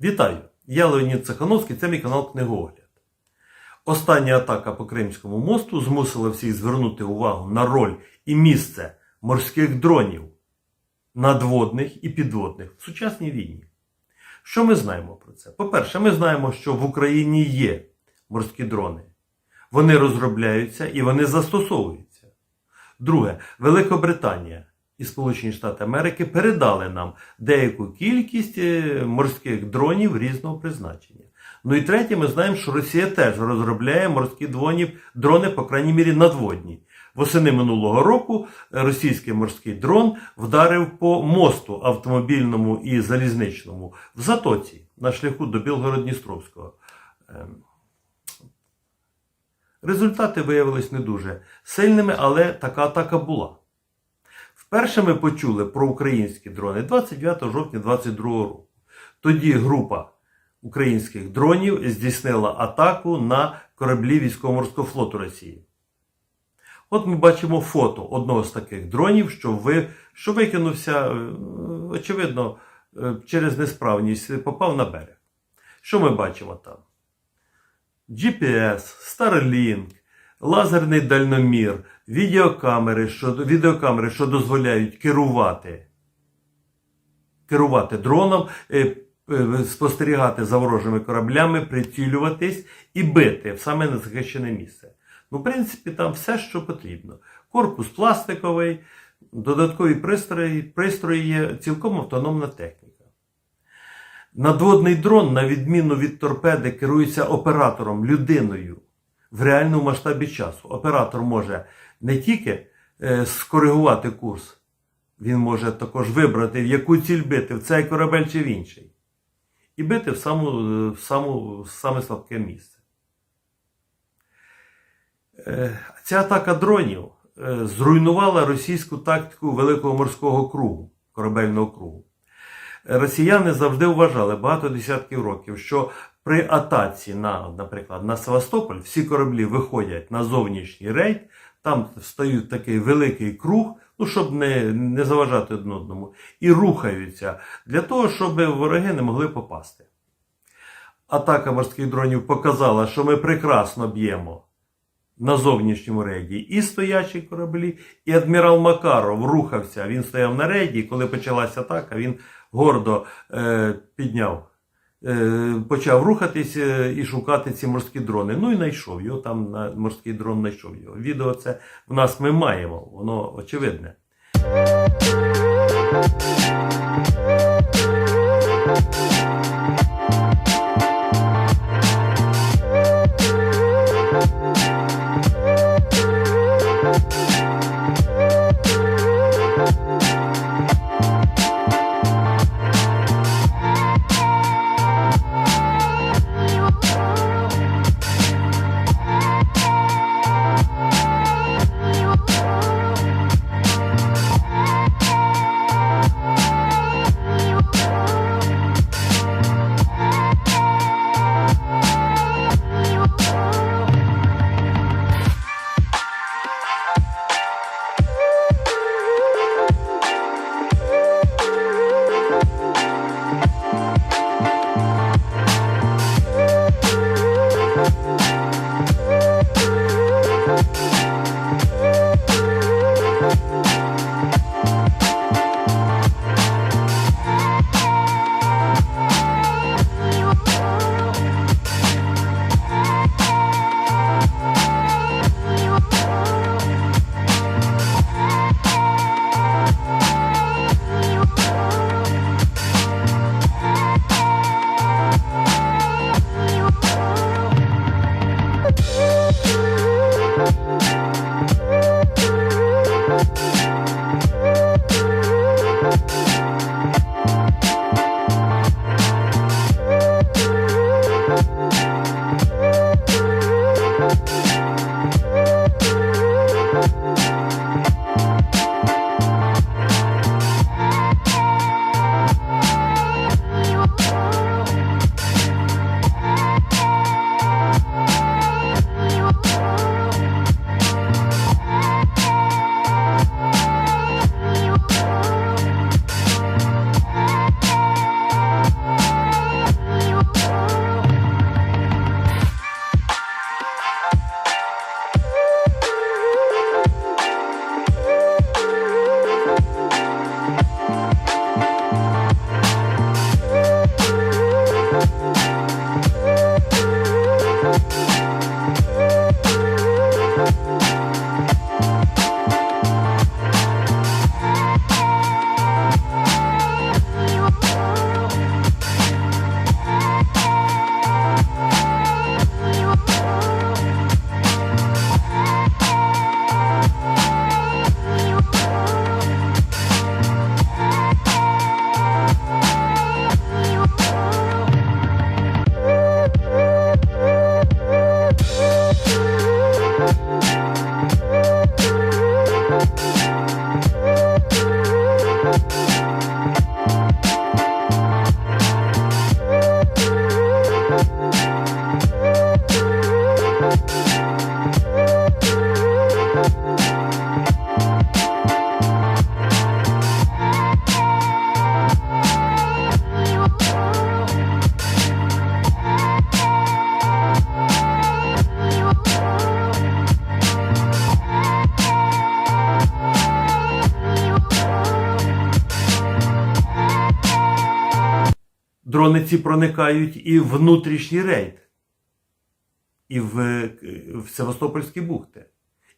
Вітаю! Я Леонід Цехановський, це мій канал Книгогляд. Остання атака по Кримському мосту змусила всіх звернути увагу на роль і місце морських дронів надводних і підводних в сучасній війні. Що ми знаємо про це? По-перше, ми знаємо, що в Україні є морські дрони. Вони розробляються і вони застосовуються. Друге, Великобританія і Сполучені Штати Америки передали нам деяку кількість е, морських дронів різного призначення. Ну і третє, ми знаємо, що Росія теж розробляє морські дрони, дрони, по крайній мірі, надводні. Восени минулого року російський морський дрон вдарив по мосту автомобільному і залізничному в Затоці на шляху до Білгород-Дністровського. Ем, Результати виявились не дуже сильними, але така атака була. Вперше ми почули про українські дрони 29 жовтня 2022 року. Тоді група українських дронів здійснила атаку на кораблі військово-морського флоту Росії. От ми бачимо фото одного з таких дронів, що, ви, що викинувся, е, очевидно, е, через несправність попав на берег. Що ми бачимо там? GPS, Starlink, лазерний дальномір, відеокамери, що, відеокамери, що дозволяють керувати, керувати дроном, е, е, спостерігати за ворожими кораблями, прицілюватись і бити в саме незахищене місце. Ну, в принципі, там все, що потрібно. Корпус пластиковий, додаткові пристрої, пристрої є цілком автономна техніка. Надводний дрон, на відміну від торпеди, керується оператором, людиною в реальному масштабі часу. Оператор може не тільки е, скоригувати курс, він може також вибрати, в яку ціль бити, в цей корабель чи в інший. І бити в, саму, е, в, саму, в саме слабке місце. Е, Ця атака дронів зруйнувала російську тактику Великого морського кругу, корабельного кругу. Росіяни завжди вважали багато десятків років, що при атаці на, наприклад, на Севастополь всі кораблі виходять на зовнішній рейд, там стають такий великий круг, ну щоб не, не заважати один одному, і рухаються для того, щоб вороги не могли попасти. Атака морських дронів показала, що ми прекрасно б'ємо на зовнішньому рейді і стоячі кораблі, і адмірал Макаров рухався. Він стояв на рейді, коли почалася атака, він гордо е, підняв, Е, почав рухатись е, і шукати ці морські дрони. Ну і знайшов його там на морський дрон знайшов його. Відео це в нас ми маємо, воно очевидне. Музика ці проникають і в внутрішній рейд, і в, в Севастопольські бухти.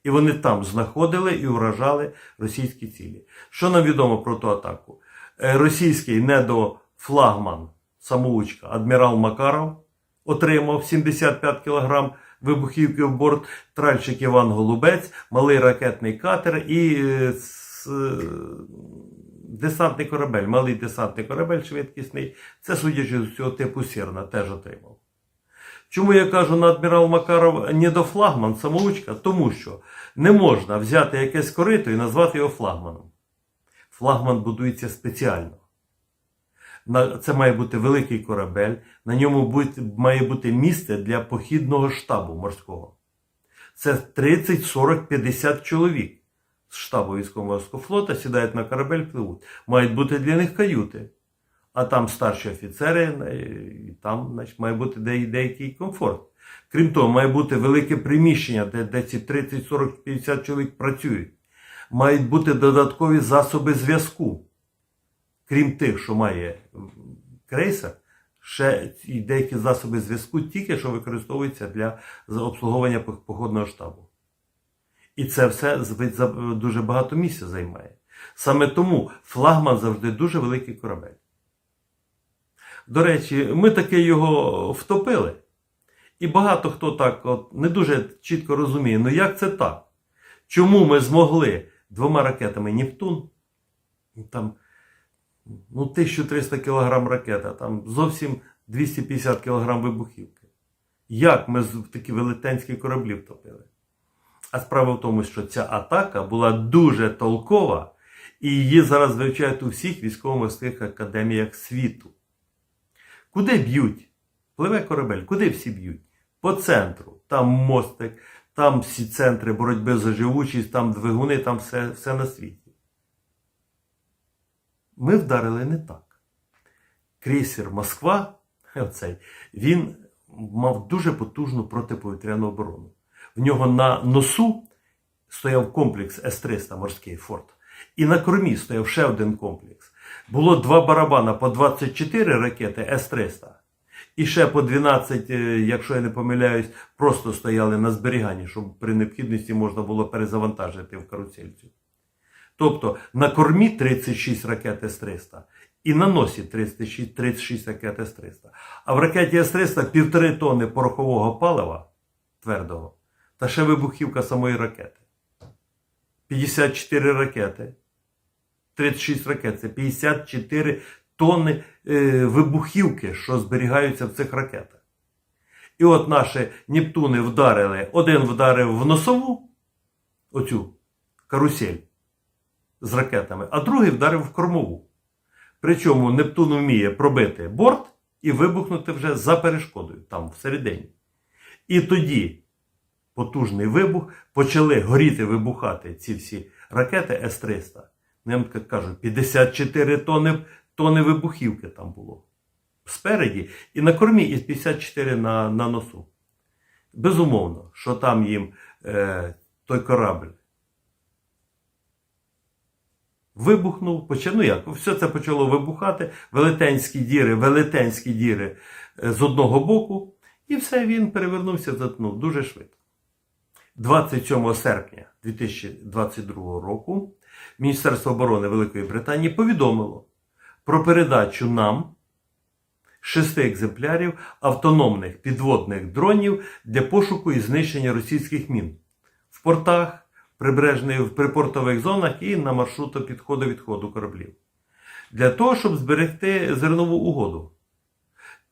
І вони там знаходили і вражали російські цілі. Що нам відомо про ту атаку? Е, Російський недофлагман самоучка адмірал Макаров отримав 75 кг вибухівки в борт, тральщик Іван Голубець, малий ракетний катер і е, е, десантний корабель, малий десантний корабель швидкісний. Це, судячи з цього типу Сірна, теж отримав. Чому я кажу на адмірал Макаров не до флагман, самоучка? Тому що не можна взяти якесь корито і назвати його флагманом. Флагман будується спеціально. Це має бути великий корабель, на ньому має бути місце для похідного штабу морського. Це 30, 40, 50 чоловік з штабу військово-морського флота сідають на корабель, пливуть. Мають бути для них каюти. А там старші офіцери, е, і там значить, має бути деякий комфорт. Крім того, має бути велике приміщення, де, де ці 30, 40, 50 чоловік працюють. Мають бути додаткові засоби зв'язку. Крім тих, що має крейсер, ще і деякі засоби зв'язку тільки що використовуються для обслуговування пох- походного штабу. І це все дуже багато місця займає. Саме тому флагман завжди дуже великий корабель. До речі, ми таки його втопили. І багато хто так от не дуже чітко розуміє, ну як це так? Чому ми змогли двома ракетами Нептун, там ну, 1300 кг ракета, там зовсім 250 кг вибухівки. Як ми такі велетенські кораблі втопили? А справа в тому, що ця атака була дуже толкова, і її зараз вивчають у всіх військово-морських академіях світу. Куди б'ють? Пливе корабель, куди всі б'ють? По центру. Там мостик, там всі центри боротьби за живучість, там двигуни, там все, все на світі. Ми вдарили не так. Крейсер Москва, оцей, він мав дуже потужну протиповітряну оборону. В нього на носу стояв комплекс С-300 морський форт. І на кормі стояв ще один комплекс. Було два барабана по 24 ракети С-300. І ще по 12, е, якщо я не помиляюсь, просто стояли на зберіганні, щоб при необхідності можна було перезавантажити в карусельцю. Тобто на кормі 36 ракет С-300 і на носі 36, 36 ракет С-300. А в ракеті С-300 півтори тонни порохового палива твердого та ще вибухівка самої ракети. 54 ракети. 36 ракет це 54 тонни е, вибухівки, що зберігаються в цих ракетах. І от наші Нептуни вдарили, один вдарив в носову, оцю карусель з ракетами, а другий вдарив в кормову. Причому Нептун вміє пробити борт і вибухнути вже за перешкодою, там всередині. І тоді потужний вибух, почали горіти, вибухати ці всі ракети С-300. Ну, я так кажу, 54 тонни, тонни вибухівки там було. Спереді і на кормі, і 54 на, на носу. Безумовно, що там їм е, той корабль вибухнув, почав, ну як, все це почало вибухати, велетенські діри, велетенські діри е, з одного боку, і все, він перевернувся, затнув дуже швидко. 27 серпня 2022 року Міністерство оборони Великої Британії повідомило про передачу нам шести екземплярів автономних підводних дронів для пошуку і знищення російських мін в портах, прибережних в припортових зонах і на маршруту підходу-відходу кораблів. Для того, щоб зберегти зернову угоду.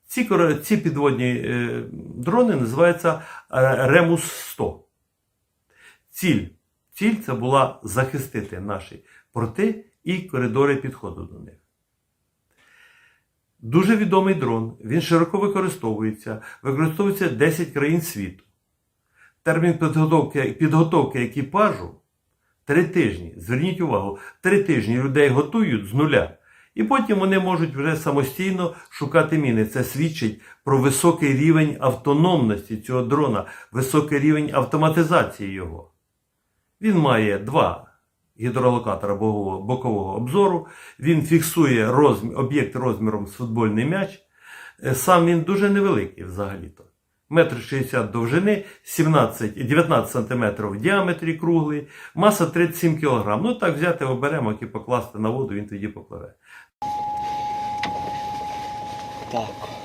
Ці, ці підводні е, дрони називаються Ремус 100. Ціль. Ціль це була захистити наші порти і коридори підходу до них. Дуже відомий дрон. Він широко використовується, використовується 10 країн світу. Термін підготовки, підготовки екіпажу три тижні. Зверніть увагу, три тижні людей готують з нуля. І потім вони можуть вже самостійно шукати міни. Це свідчить про високий рівень автономності цього дрона, високий рівень автоматизації його. Він має два гідролокатора бокового, обзору. Він фіксує розмір, об'єкт розміром з футбольний м'яч. Е, Сам він дуже невеликий взагалі-то. Метр 60 довжини, 17, 19 сантиметрів в діаметрі круглий, маса 37 кг. Ну так взяти оберемок і покласти на воду, він тоді попливе. Так.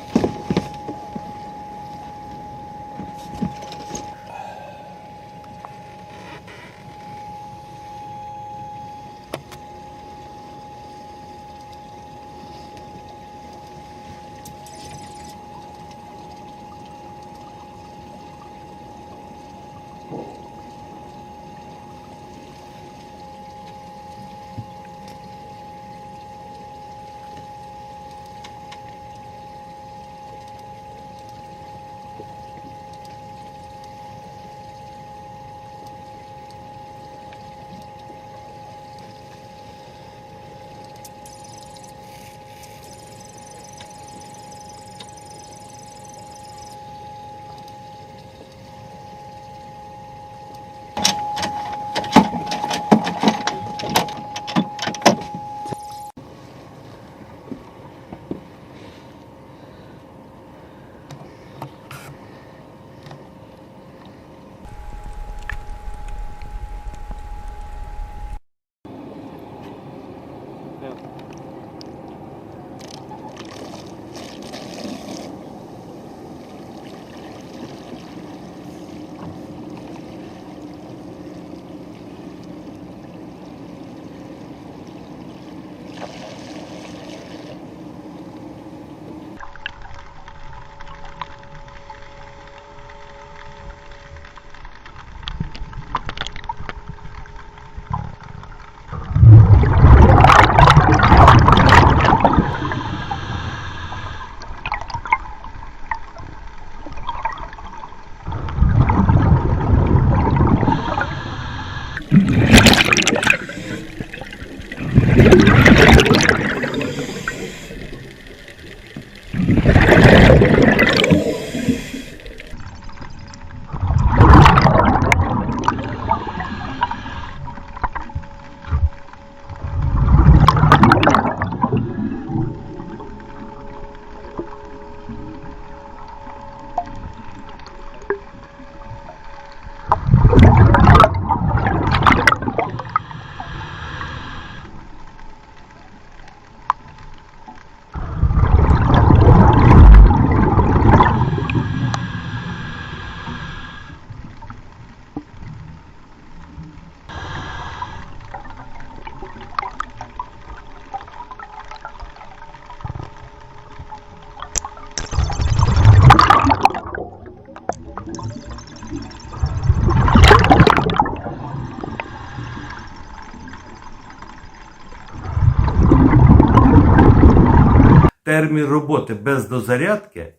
Термін роботи без дозарядки,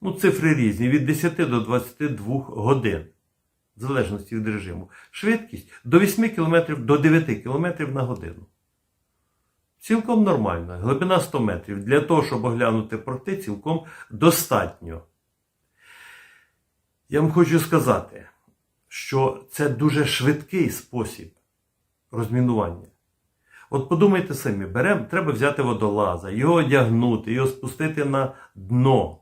ну цифри різні, від 10 до 22 годин, в залежності від режиму. Швидкість до 8 км до 9 км на годину. Цілком нормально. Глибина 100 метрів. Для того, щоб оглянути порти, цілком достатньо. Я вам хочу сказати, що це дуже швидкий спосіб розмінування. От подумайте самі, беремо, треба взяти водолаза, його одягнути, його спустити на дно.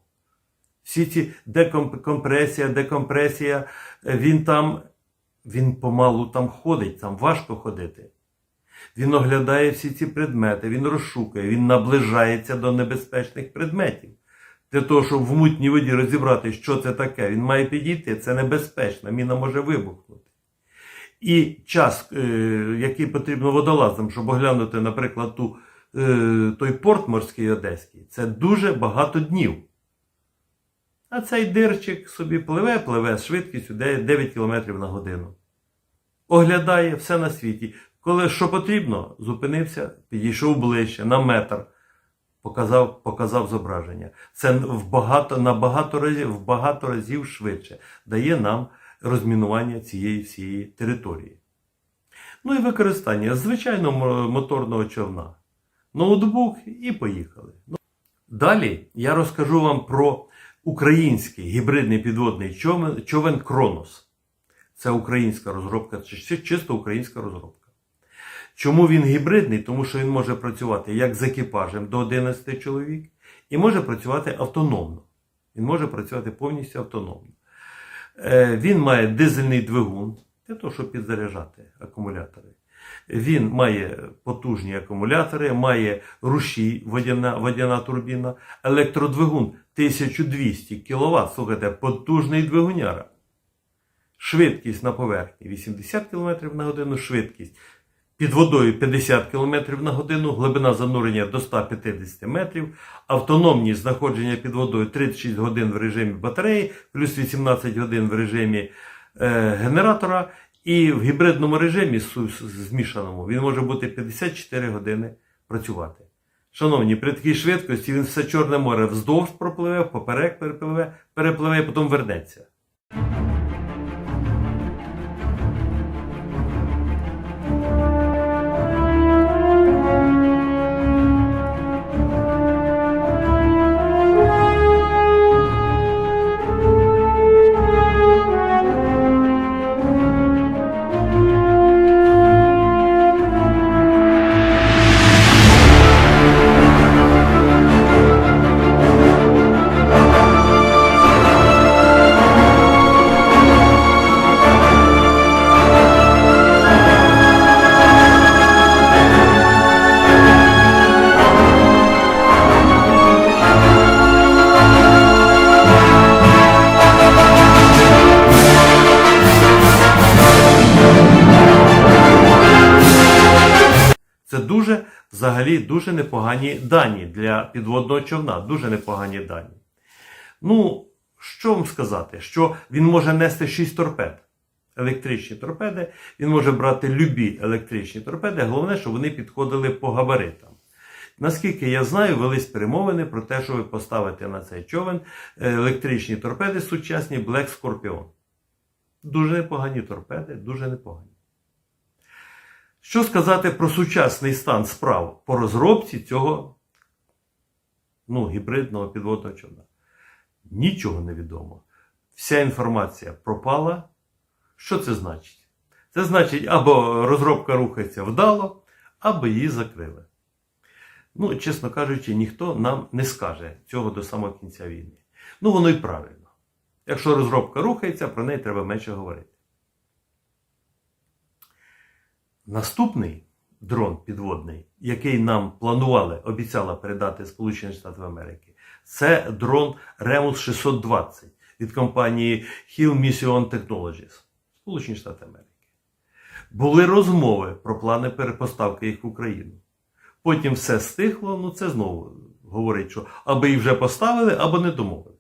Всі ці декомпресія, декомпресія, е, він там, він помалу там ходить, там важко ходити. Він оглядає всі ці предмети, він розшукує, він наближається до небезпечних предметів. Для того, щоб в мутній воді розібрати, що це таке, він має підійти, це небезпечно, міна може вибухнути. І час, е, який потрібно водолазам, щоб оглянути, наприклад, ту, е, той порт морський одеський, це дуже багато днів. А цей дирчик собі пливе, пливе з швидкістю 9 км на годину. Оглядає все на світі. Коли що потрібно, зупинився, підійшов ближче на метр, показав, показав зображення. Це в багато, на багато разів, в багато разів швидше дає нам розмінування цієї всієї території. Ну і використання звичайного моторного човна. Ноутбук і поїхали. Ну, Далі я розкажу вам про український гібридний підводний човен, човен Кронос. Це українська розробка, чисто українська розробка. Чому він гібридний? Тому що він може працювати як з екіпажем до 11 чоловік, і може працювати автономно. Він може працювати повністю автономно. Е, Він має дизельний двигун для того, щоб підзаряджати акумулятори. Він має потужні акумулятори, має рушій, водяна, водяна турбіна, електродвигун 1200 кВт. Слухайте, потужний двигуняра. Швидкість на поверхні 80 км на годину, швидкість під водою 50 км на годину, глибина занурення до 150 метрів, автономність знаходження під водою 36 годин в режимі батареї, плюс 18 годин в режимі е, генератора, і в гібридному режимі змішаному він може бути 54 години працювати. Шановні, при такій швидкості він все Чорне море вздовж пропливе, поперек перепливе, перепливе і потім вернеться. Дуже, взагалі, дуже непогані дані для підводного човна. Дуже непогані дані. Ну, що вам сказати? Що він може нести 6 торпед. Електричні торпеди, він може брати любі електричні торпеди. Головне, щоб вони підходили по габаритам. Наскільки я знаю, велись перемовини про те, щоб поставити на цей човен е, електричні торпеди сучасні Black Scorpion. Дуже непогані торпеди, дуже непогані. Що сказати про сучасний стан справ по розробці цього ну, гібридного підводного човна? Нічого не відомо. Вся інформація пропала. Що це значить? Це значить, або розробка рухається вдало, або її закрили. Ну, чесно кажучи, ніхто нам не скаже цього до самого кінця війни. Ну, воно і правильно. Якщо розробка рухається, про неї треба менше говорити. Наступний дрон підводний, який нам планували, обіцяла передати Сполучені Штати Америки, це дрон Remus 620 від компанії Hill Mission Technologies, Сполучені Штати Америки. Були розмови про плани перепоставки їх в Україну. Потім все стихло, ну це знову говорить, що або їх вже поставили, або не домовили.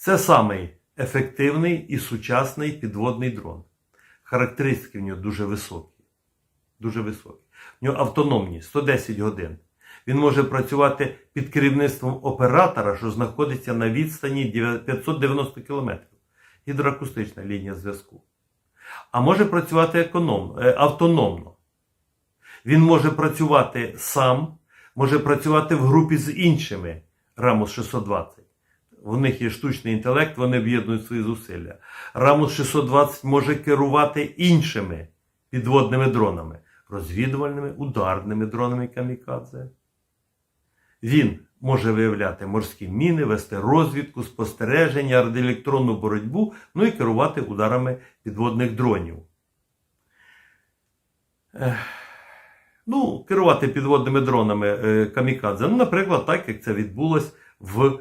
Це самий ефективний і сучасний підводний дрон. Характеристики в нього дуже високі. Дуже високі. В нього автономні 110 годин. Він може працювати під керівництвом оператора, що знаходиться на відстані 590 км. Гідроакустична лінія зв'язку. А може працювати економ, е, автономно. Він може працювати сам, може працювати в групі з іншими Рамус 620. У них є штучний інтелект, вони об'єднують свої зусилля. Рамус 620 може керувати іншими підводними дронами, розвідувальними, ударними дронами камікадзе. Він може виявляти морські міни, вести розвідку, спостереження, радіоелектронну боротьбу, ну і керувати ударами підводних дронів. Ну, керувати підводними дронами е, камікадзе. Ну, наприклад, так як це відбулось в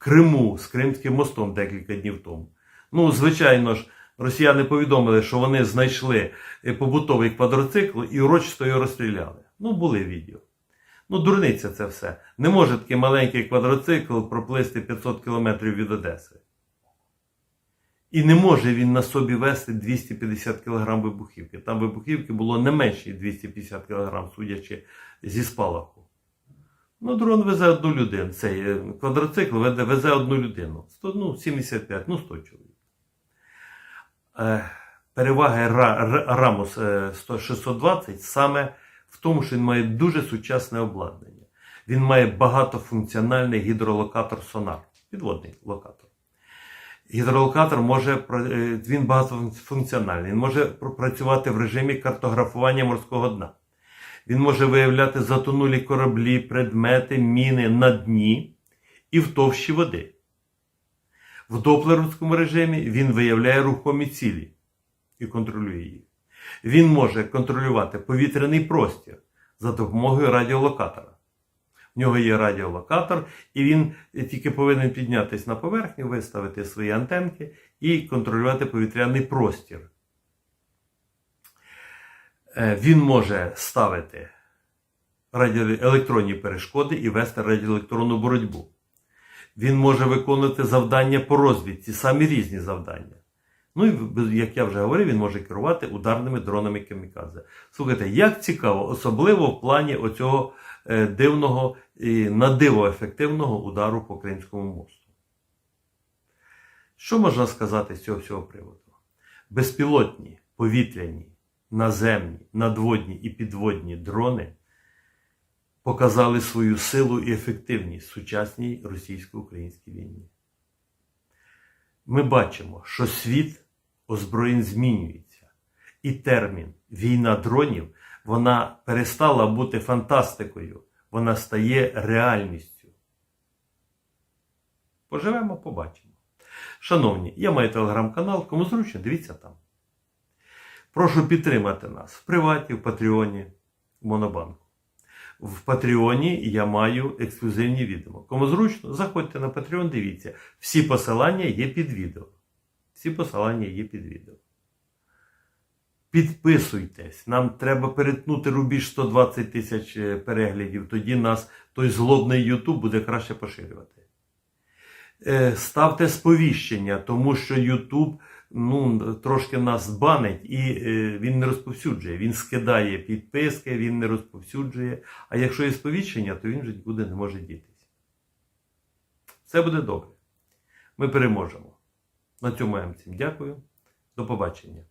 Криму з Кримським мостом декілька днів тому. Ну, звичайно ж, росіяни повідомили, що вони знайшли е, побутовий квадроцикл і урочисто його розстріляли. Ну, були відео. Ну, дурниця це все. Не може такий маленький квадроцикл проплисти 500 кілометрів від Одеси. І не може він на собі вести 250 кг вибухівки. Там вибухівки було не менше 250 кг, судячи зі спалаху. Ну, дрон везе одну людину. Цей е, квадроцикл везе одну людину. 100, ну, 75, ну 100 чоловік. Е, переваги Ра- Р- Рамус е, 100 620 саме в тому, що він має дуже сучасне обладнання. Він має багатофункціональний гідролокатор сонар, підводний локатор. Гідролокатор може е, він багатофункціональний. Він може працювати в режимі картографування морського дна. Він може виявляти затонулі кораблі, предмети, міни на дні і в товщі води. В доплеровському режимі він виявляє рухомі цілі і контролює їх. Він може контролювати повітряний простір за допомогою радіолокатора. В нього є радіолокатор, і він тільки повинен піднятися на поверхню, виставити свої антенки і контролювати повітряний простір. Е, Він може ставити електронні перешкоди і вести радіоелектронну боротьбу. Він може виконувати завдання по розвідці, самі різні завдання. Ну і, як я вже говорив, він може керувати ударними дронами камікадзе. Слухайте, як цікаво, особливо в плані оцього е, дивного і надиво ефективного удару по Кримському мосту. Що можна сказати з цього всього приводу? Безпілотні, повітряні, наземні, надводні і підводні дрони показали свою силу і ефективність в сучасній російсько-українській війні. Ми бачимо, що світ озброєнь змінюється, і термін війна дронів вона перестала бути фантастикою, вона стає реальністю. Поживемо, побачимо. Шановні, я маю телеграм-канал, кому зручно, дивіться там. Прошу підтримати нас в приваті, в Патреоні, в Монобанку. В Патреоні я маю ексклюзивні відео. Кому зручно, заходьте на Patreon, дивіться. Всі посилання є під відео. Всі посилання є під відео. Підписуйтесь. Нам треба перетнути рубіж 120 тисяч е, переглядів. Тоді нас той злобний YouTube буде краще поширювати. Е, Ставте сповіщення, тому що YouTube ну, трошки нас банить і е, він не розповсюджує. Він скидає підписки, він не розповсюджує. А якщо є сповіщення, то він вже нікуди не може дітись. Все буде добре. Ми переможемо. На цьому я вам всім дякую. До побачення.